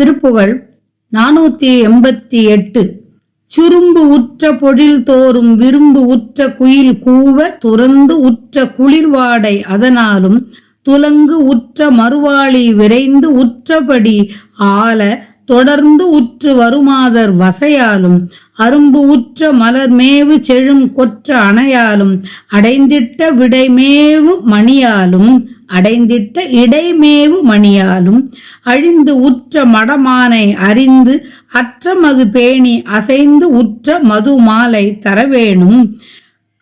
திருப்புகழ் நானூத்தி எண்பத்தி எட்டு. சுரும்பு உற்ற பொழில் தோறும் விரும்பு உற்ற குயில் கூவ துறந்து உற்ற குளிர்வாடை அதனாலும் துலங்கு உற்ற மறுவாளி விரைந்து உற்றபடி ஆல தொடர்ந்து உற்று வருமாதர் வசையாலும் அரும்பு உற்ற மலர் மேவு செழும் கொற்ற அணையாலும் அடைந்திட்ட விடைமேவு மணியாலும் அடைந்திட்ட இடைமேவு மணியாலும் அழிந்து உற்ற மடமானை அறிந்து அற்ற மது பேணி அசைந்து உற்ற மது மாலை தரவேணும்.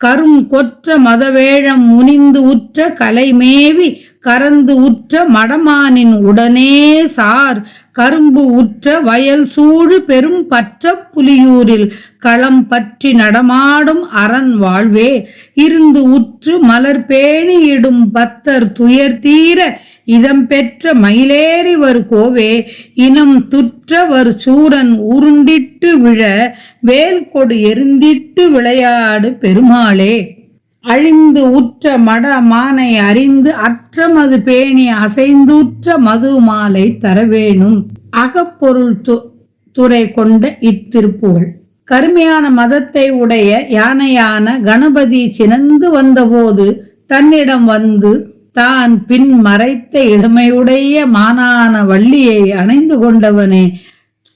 கரும் கொற்ற மதவேழம் முனிந்து உற்ற கலைமேவி கரந்து உற்ற மடமானின் உடனே சார். கரும்பு உற்ற வயல் சூழு பெரும் பற்ற புலியூரில் களம் பற்றி நடமாடும் அரண் வாழ்வே. இருந்து உற்று மலர் பேணி இடும் பத்தர் துயர் தீர இதம் பெற்ற மயிலேறி வரு கோவே இனம் துற்ற வரு சூரன் உருண்டிட்டு விழ வேல் கொடு எரிந்திட்டு விளையாடு பெருமாளே. அழிந்து உற்ற மட மானை அறிந்து அற்றமது பேணி அசைந்துற்ற மது மாலை தரவேணும். அகப்பொருள் து- துறை கொண்ட இத்திருப்புகள். கருமையான மதத்தை உடைய யானையான கணபதி சினந்து வந்தபோது தன்னிடம் வந்து தான் பின் மறைத்த இளமையுடைய மானான வள்ளியை அணைந்து கொண்டவனே.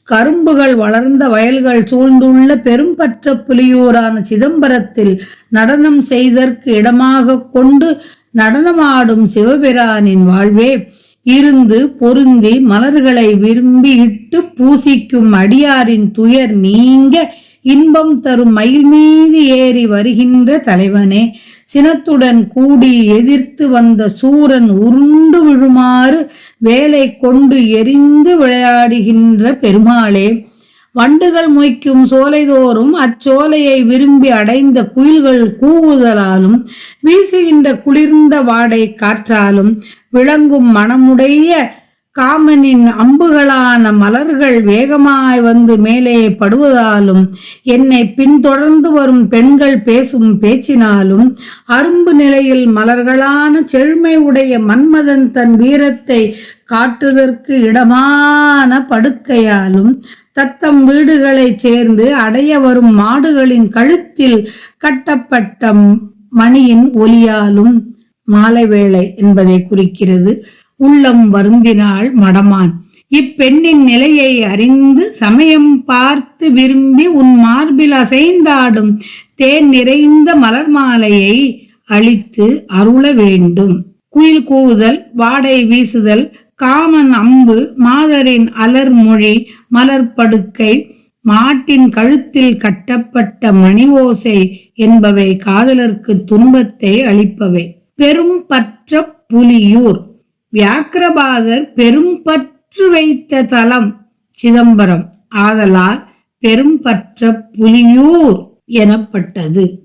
கரும்புகள் வளர்ந்த வயல்கள் சூழ்ந்துள்ள பெரும்பற்ற புலியூரான சிதம்பரத்தில் நடனம் செய்தற்கு இடமாக கொண்டு நடனமாடும் சிவபிரானின் வாழ்வே. இருந்து பொருந்தி மலர்களை விரும்பி இட்டு பூசிக்கும் அடியாரின் துயர் நீங்க இன்பம் தரும் மயில் மீது ஏறி வருகின்ற தலைவனே. சினத்துடன் கூடி எதிர்த்து வந்த சூரன் உருண்டு விழுமாறு வேலை கொண்டு எரிந்து விளையாடுகின்ற பெருமாளே வண்டுகள் மொய்க்கும் சோலைதோறும் அச்சோலையை விரும்பி அடைந்த குயில்கள் கூவுதலாலும் வீசுகின்ற குளிர்ந்த வாடை காற்றாலும் விளங்கும் மனமுடைய காமனின் அம்புகளான மலர்கள் வேகமாய் வந்து மேலே படுவதாலும் என்னை பின்தொடர்ந்து வரும் பெண்கள் பேசும் பேச்சினாலும் அரும்பு நிலையில் மலர்களான செழுமை உடைய மன்மதன் தன் வீரத்தை காட்டுதற்கு இடமான படுக்கையாலும் தத்தம் வீடுகளைச் சேர்ந்து அடைய வரும் மாடுகளின் கழுத்தில் கட்டப்பட்ட மணியின் ஒலியாலும் மாலை வேளை என்பதை குறிக்கிறது. உள்ளம் வருந்தினாள் மடமான். இப்பெண்ணின் நிலையை அறிந்து சமயம் பார்த்து விரும்பி உன் மார்பில் அசைந்தாடும் தேன் நிறைந்த மலர் மாலையை அழித்து அருள வேண்டும். குயில் கூவுதல் வாடை வீசுதல் காமன் அம்பு மாதரின் அலர் மொழி மலர் படுக்கை மாட்டின் கழுத்தில் கட்டப்பட்ட மணி ஓசை என்பவை காதலர்க்கு துன்பத்தை அளிப்பவை. பெரும் பற்ற புலியூர். வியாக்கிரபாதர் பெரும் பற்று வைத்த தலம் சிதம்பரம். ஆதலால் பெரும்பற்ற புலியூர் எனப்பட்டது.